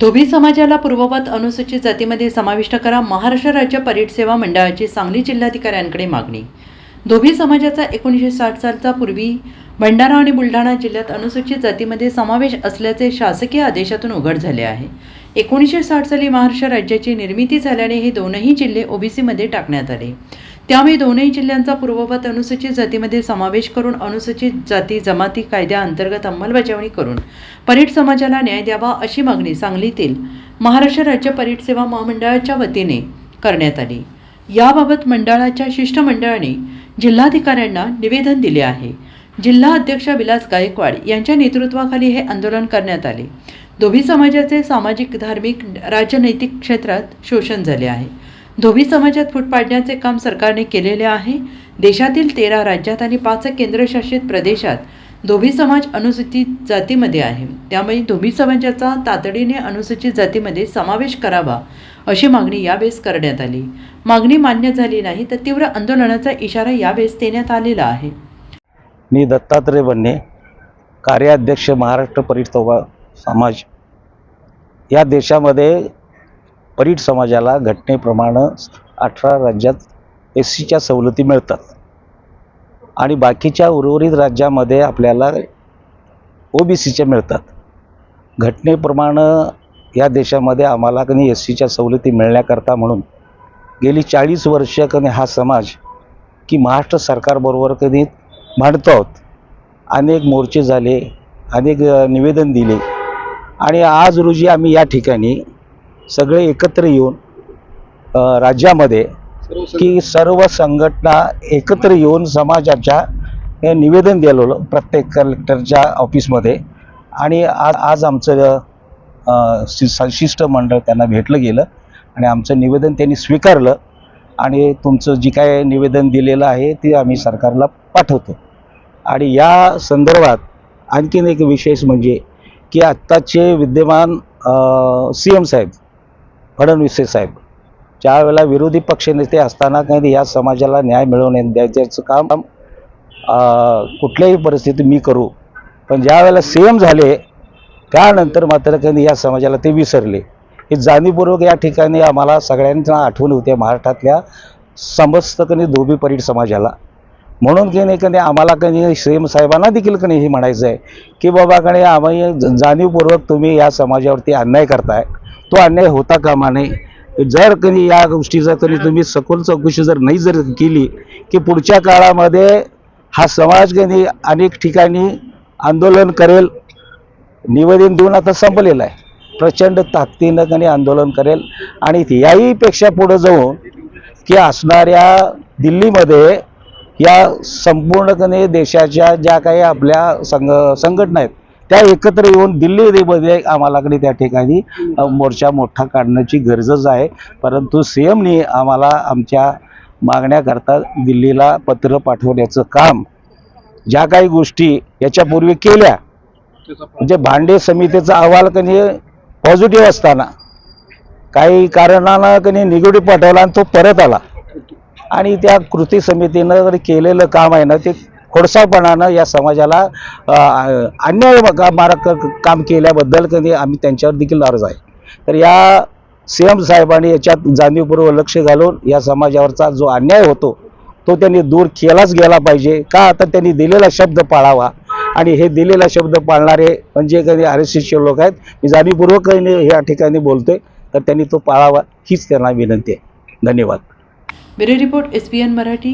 धोबी समाजाला पूर्ववत अनुसूचित जातीमध्ये समाविष्ट करा महाराष्ट्र राज्य परीट सेवा मंडळाची सांगली जिल्हाधिकाऱ्यांकडे मागणी. धोबी समाजाचा एकोणीसशे साठ सालचा पूर्वी भंडारा आणि बुलढाणा जिल्ह्यात अनुसूचित जातीमध्ये समावेश असल्याचे शासकीय आदेशातून उघड झाले आहे. एकोणीसशे साठ साली महाराष्ट्र राज्याची निर्मिती झाल्याने हे दोनही जिल्हे ओबीसीमध्ये टाकण्यात आले. त्यामुळे दोन्ही जिल्ह्यांचा पूर्ववत अनुसूचित जातीमध्ये समावेश करून अनुसूचित जाती जमाती कायद्याअंतर्गत अंमलबजावणी करून परीट समाजाला न्याय द्यावा अशी मागणी सांगलीतील महाराष्ट्र राज्य परीट सेवा महामंडळाच्या वतीने करण्यात आली. याबाबत मंडळाच्या शिष्टमंडळाने जिल्हाधिकाऱ्यांना निवेदन दिले आहे. जिल्हा अध्यक्ष विलास गायकवाड यांच्या नेतृत्वाखाली हे आंदोलन करण्यात आले. धोबी समाजाचे सामाजिक धार्मिक राजनैतिक क्षेत्रात शोषण झाले आहे. धोबी समाजात फूट पाडण्याचे काम सरकारने केलेले आहे. देशातील तेरा राज्यात आणि पाच केंद्रशासित प्रदेशात धोबी समाज अनुसूचित जातीमध्ये आहे. त्यामुळे धोबी समाजाचा तातडीने अनुसूचित जातीमध्ये समावेश करावा अशी मागणी यावेळेस करण्यात आली. मागणी मान्य झाली नाही तर तीव्र आंदोलनाचा इशारा यावेळेस देण्यात आलेला आहे. मी दत्तात्रय बन्ने कार्याध्यक्ष महाराष्ट्र परीट समाज या देशामध्ये परीट समाजाला घटनेप्रमाणे अठरा राज्यात एस सीच्या सवलती मिळतात. आणि बाकीच्या उर्वरित राज्यामध्ये आपल्याला ओ बी सीच्या मिळतात. घटनेप्रमाणे या देशामध्ये आम्हाला कधी एस सीच्या सवलती मिळण्याकरता म्हणून गेली चाळीस वर्ष कधी हा समाज की महाराष्ट्र सरकारबरोबर कधी भांडतो आहोत. अनेक मोर्चे झाले अनेक निवेदन दिले. आणि आज रोजी आम्ही या ठिकाणी सगळे एकत्र येऊन राज्यामध्ये की सर्व संघटना एकत्र येऊन समाजाच्या हे निवेदन दिलेलं प्रत्येक कलेक्टरच्या ऑफिसमध्ये. आणि आज आज आमचं शिष्टमंडळ त्यांना भेटलं गेलं आणि आमचं निवेदन त्यांनी स्वीकारलं. आणि तुमचं जी काय निवेदन दिलेलं आहे ते आम्ही सरकारला पाठवतो. आणि या संदर्भात आणखीन एक विशेष म्हणजे की आत्ताचे विद्यमान सी एम साहेब फडणवीस साहेब. ज्यावेळेला विरोधी पक्षनेते असताना काही या समाजाला न्याय मिळवून द्यायचं काम कुठल्याही परिस्थितीत मी करू. पण ज्यावेळेला सेम सी एम झाले त्यानंतर मात्र काही या समाजाला ते विसरले. हे जाणीवपूर्वक या ठिकाणी आम्हाला सगळ्यांना आठवण होते महाराष्ट्रातल्या समस्त कणी धोबी परीट समाजाला. म्हणून की नाही कधी आम्हाला कधी सेम साहेबांना देखील कणी हे म्हणायचं आहे की बाबा कणी आम्ही जाणीवपूर्वक तुम्ही या समाजावरती अन्याय करताय. तो अन्याय होता कामा नये. जर कधी या गोष्टीचा कधी तुम्ही सखोल चौकशी जर नाही जर केली की पुढच्या काळामध्ये हा समाज कधी अनेक ठिकाणी आंदोलन करेल निवेदन देऊन आता संपलेलं आहे. प्रचंड ताकदीनं कधी आंदोलन करेल आणि याही पेक्षा पुढं जाऊन की असणाऱ्या दिल्लीमध्ये या संपूर्णपणे देशाच्या ज्या काही आपल्या संघ संघटना आहेत त्या एकत्र येऊन दिल्लीमध्ये आम्हाला आम्हालाकडे त्या ठिकाणी मोर्चा मोठा काढण्याची गरजच आहे. परंतु सीएमने आम्हाला आमच्या मागण्याकरता दिल्लीला पत्र पाठवण्याचं काम ज्या काही गोष्टी याच्यापूर्वी केल्या म्हणजे भांडे समितीचा अहवाल कधी पॉझिटिव्ह असताना काही कारणानं कधी निगेटिव्ह पाठवला आणि तो परत आला. आणि त्या कृती समितीनं जर केलेलं काम आहे ना ते खोडसाळपणानं या समाजाला अन्याय मारक काम केल्याबद्दल कधी आम्ही त्यांच्यावर देखील नाराज आहे. तर या सी एम साहेबांनी याच्यात जाणीवपूर्वक लक्ष घालून या समाजावरचा जो अन्याय होतो तो त्यांनी दूर केलाच गेला पाहिजे. का आता त्यांनी दिलेला शब्द पाळावा? आणि हे दिलेला शब्द पाळणारे म्हणजे कधी आर एस एसचे लोक आहेत मी जाणीवपूर्वक या ठिकाणी बोलतोय तर त्यांनी तो पाळावा हीच त्यांना विनंती आहे. धन्यवाद. Bureau report S N Marathi.